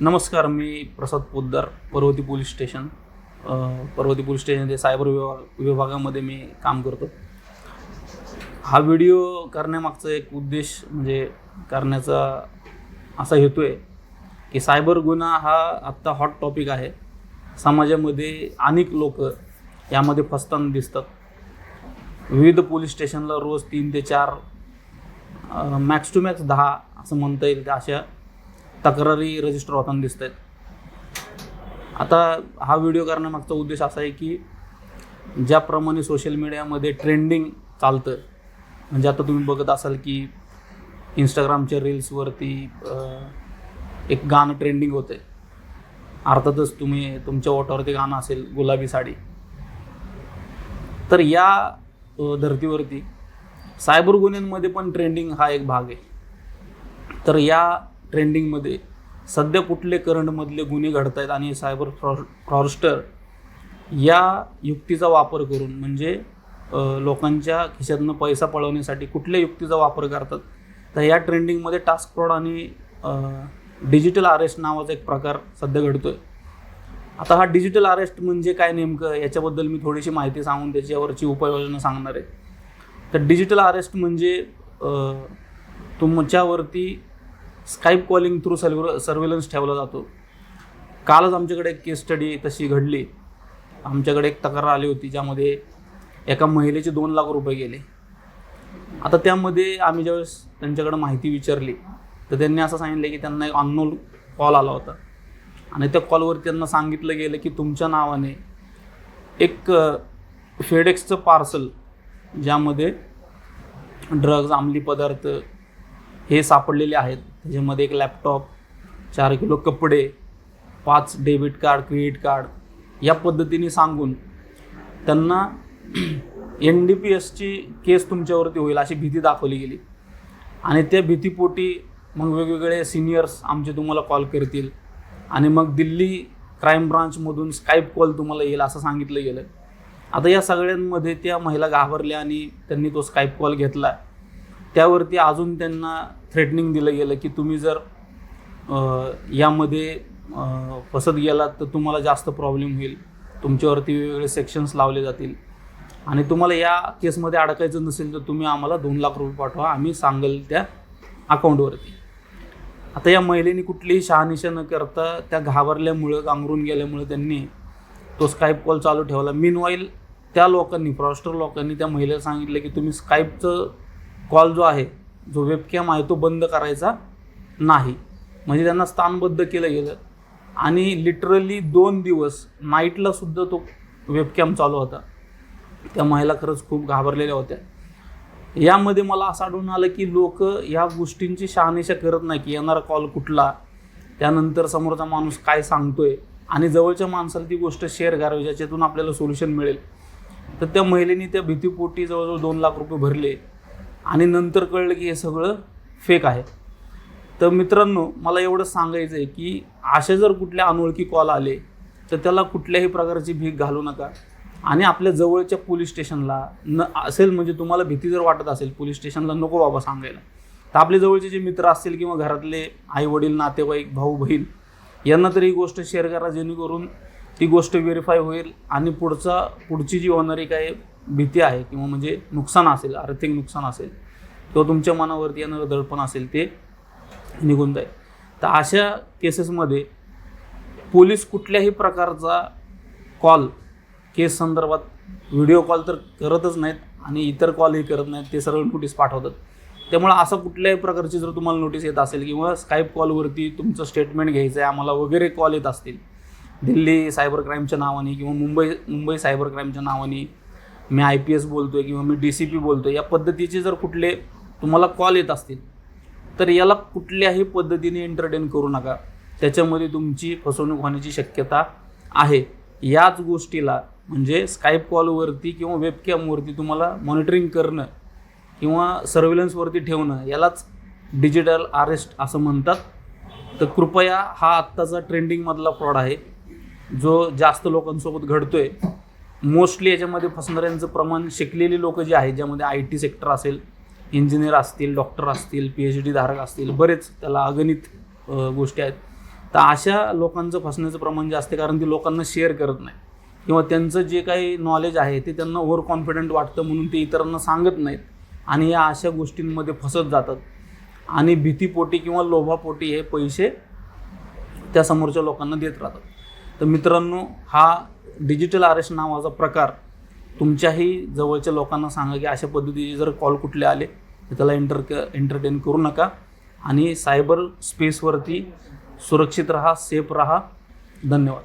नमस्कार मी Prasad Poddar Parvati police station. Parvati police station cyber विभाग विभागामध्ये मी काम करतो. हा व्हिडिओ करण्यामागचा एक उद्देश म्हणजे करण्याचा असा हेतू आहे की सायबर गुन्हा हा आत्ता हॉट टॉपिक आहे. समाजामध्ये अनेक लोक यामध्ये फसताना दिसतात. विविध पोलीस स्टेशनला रोज तीन ते चार मॅक्स टू मॅक्स दहा असं म्हणता येईल अशा तक्रारी रजिस्टर होताना दिसत आहेत आता हा व्हिडिओ करण्यामागचा उद्देश असा आहे की ज्याप्रमाणे सोशल मीडियामध्ये ट्रेंडिंग चालतं म्हणजे आता तुम्ही बघत असाल की इंस्टाग्रामच्या रील्सवरती एक गाणं ट्रेंडिंग होतं आहे अर्थातच तुम्ही तुमच्या ओटावरती गाणं असेल गुलाबी साडी. तर या धर्तीवरती सायबर गुन्ह्यांमध्ये पण ट्रेंडिंग हा एक भाग आहे. तर या ट्रेंडिंगमध्ये सध्या कुठले करंटमधले गुन्हे घडत आहेत आणि सायबर फ्रॉ फ्रॉडस्टर या युक्तीचा वापर करून म्हणजे लोकांच्या खिशातनं पैसा पळवण्यासाठी कुठल्या युक्तीचा वापर करतात तर या ट्रेंडिंगमध्ये टास्क फ्रॉड आणि डिजिटल अरेस्ट नावाचा एक प्रकार सध्या घडतो आहे आता हा डिजिटल अरेस्ट म्हणजे काय नेमकं याच्याबद्दल मी थोडीशी माहिती सांगून त्याच्यावरची उपाययोजना सांगणार आहे. तर डिजिटल अरेस्ट म्हणजे तुमच्यावरती स्काईप कॉलिंग थ्रू सर्व सर्वेलन्स ठेवला जातो. कालच आमच्याकडे एक केस स्टडी तशी घडली. आमच्याकडे एक तक्रार आली होती ज्यामध्ये एका महिलेचे दोन लाख रुपये गेले. आता त्यामध्ये आम्ही ज्यावेळेस त्यांच्याकडे माहिती विचारली तर त्यांनी असं सांगितलं की त्यांना एक अननोन कॉल आला होता. आणि त्या कॉलवर त्यांना सांगितलं गेलं की तुमच्या नावाने एक फेडेक्सचं पार्सल ज्यामध्ये ड्रग्ज अंमली पदार्थ हे सापडलेले आहेत. त्याच्यामध्ये एक लॅपटॉप चार किलो कपडे पाच डेबिट कार्ड क्रेडिट कार्ड या पद्धतीने सांगून त्यांना एन डी पी एसची केस तुमच्यावरती होईल अशी भीती दाखवली गेली. आणि त्या भीतीपोटी मग वेगवेगळे सिनियर्स आमचे तुम्हाला कॉल करतील. आणि मग दिल्ली क्राईम ब्रांचमधून स्काईप कॉल तुम्हाला येईल असं सांगितलं गेलं. आता या सगळ्यांमध्ये त्या महिला घाबरल्या आणि त्यांनी तो स्काईप कॉल घेतला. त्यावरती अजून त्यांना थ्रेटनिंग दिलं गेलं की तुम्ही जर यामध्ये फसत गेलात तर तुम्हाला जास्त प्रॉब्लेम होईल. तुमच्यावरती वेगवेगळे सेक्शन्स लावले जातील. आणि तुम्हाला या केसमध्ये अडकायचं नसेल तर तुम्ही आम्हाला दोन लाख रुपये पाठवा. आम्ही सांगेल त्या अकाउंटवरती आता या महिलेने कुठलीही शहानिशा न करता त्या घाबरल्यामुळं गांगरून गेल्यामुळं त्यांनी तो स्काईप कॉल चालू ठेवला. मीनवाईल त्या लोकांनी फ्रॉस्टर लोकांनी त्या महिलेला सांगितलं की तुम्ही स्काईपचं कॉल जो आहे जो वेबकॅम आहे तो बंद करायचा नाही. म्हणजे त्यांना स्थानबद्ध केलं गेलं. आणि लिटरली दोन दिवस नाईटला सुद्धा तो वेबकॅम चालू होता. त्या महिला खरंच खूप घाबरलेल्या होत्या. यामध्ये मला असं आढळून आलं की लोक या गोष्टींची शहानिशा करत नाही की येणारा कॉल कुठला त्यानंतर समोरचा माणूस काय सांगतोय आणि जवळच्या माणसाला ती गोष्ट शेअर करावी ज्याच्यातून आपल्याला सोल्युशन मिळेल. तर त्या महिलेने त्या भीतीपोटी जवळजवळ दोन लाख रुपये भरले. आणि नंतर कळलं की हे सगळं फेक आहे. तर मित्रांनो मला एवढं सांगायचं आहे की असे जर कुठले अनोळखी कॉल आले तर त्याला कुठल्याही प्रकारची भीक घालू नका. आणि आपल्या जवळच्या पोलीस स्टेशनला न असेल म्हणजे तुम्हाला भीती जर वाटत असेल पोलीस स्टेशनला नको बाबा सांगायला. तर आपले जवळचे जे मित्र असतील किंवा घरातले आई वडील नातेवाईक भाऊ बहीण यांना तरी ही गोष्ट शेअर करा जेणेकरून ती गोष्ट व्हेरीफाय होईल आणि पुढचा पुढची जी होणारी काही भीती आहे किंवा म्हणजे नुकसान असेल आर्थिक नुकसान असेल किंवा तुमच्या मनावरती येणारं दडपण असेल ते निघून जाईल. तर अशा केसेसमध्ये पोलीस कुठल्याही प्रकारचा कॉल केस संदर्भात व्हिडिओ कॉल तर करतच नाहीत आणि इतर कॉलही करत नाहीत ते सरळ नोटीस पाठवतात. त्यामुळे असं कुठल्याही प्रकारची जर तुम्हाला नोटीस येत असेल किंवा स्काईप कॉलवरती तुमचं स्टेटमेंट घ्यायचं आहे आम्हाला वगैरे कॉल येत असतील दिल्ली सायबर क्राईमच्या नावाने किंवा मुंबई मुंबई सायबर क्राईमच्या नावाने मी आय पी एस बोलतो आहे किंवा मी डी सी पी बोलतो या पद्धतीचे जर कुठले तुम्हाला कॉल येत असतील तर याला कुठल्याही पद्धतीने एंटरटेन करू नका. त्याच्यामध्ये तुमची फसवणूक होण्याची शक्यता आहे. याच गोष्टीला म्हणजे स्काईप कॉलवरती किंवा वेबकॅमवरती तुम्हाला मॉनिटरिंग करणं किंवा सर्व्हिलन्सवरती ठेवणं यालाच डिजिटल अरेस्ट असं म्हणतात. तर कृपया हा आत्ताचा ट्रेंडिंगमधला फ्रॉड आहे. जो जास्त लोकांसोबत घडतोय मोस्टली याच्यामध्ये फसणाऱ्यांचं प्रमाण शिकलेली लोक जे आहेत ज्यामध्ये आय टी सेक्टर असेल इंजिनियर असतील डॉक्टर असतील पी एच डी धारक असतील बरेच त्याला अगणित गोष्टी आहेत. तर अशा लोकांचं फसण्याचं प्रमाण जास्त आहे कारण ती लोकांना शेअर करत नाही. किंवा त्यांचं जे काही नॉलेज आहे ते त्यांना ओव्हर कॉन्फिडंट वाटतं म्हणून ते इतरांना सांगत नाहीत. आणि या अशा गोष्टींमध्ये फसत जातात. आणि भीतीपोटी किंवा लोभापोटी हे पैसे त्या समोरच्या लोकांना देत राहतात. तर मित्रांनो हा डिजिटल अरेस्ट नावाचा प्रकार तुमच्याही जवळच्या लोकांना सांगा की अशा पद्धतीचे जर कॉल कुठले आले तर त्याला एंटर एंटरटेन करू नका. आणि सायबर स्पेसवरती सुरक्षित राहा सेफ राहा. धन्यवाद.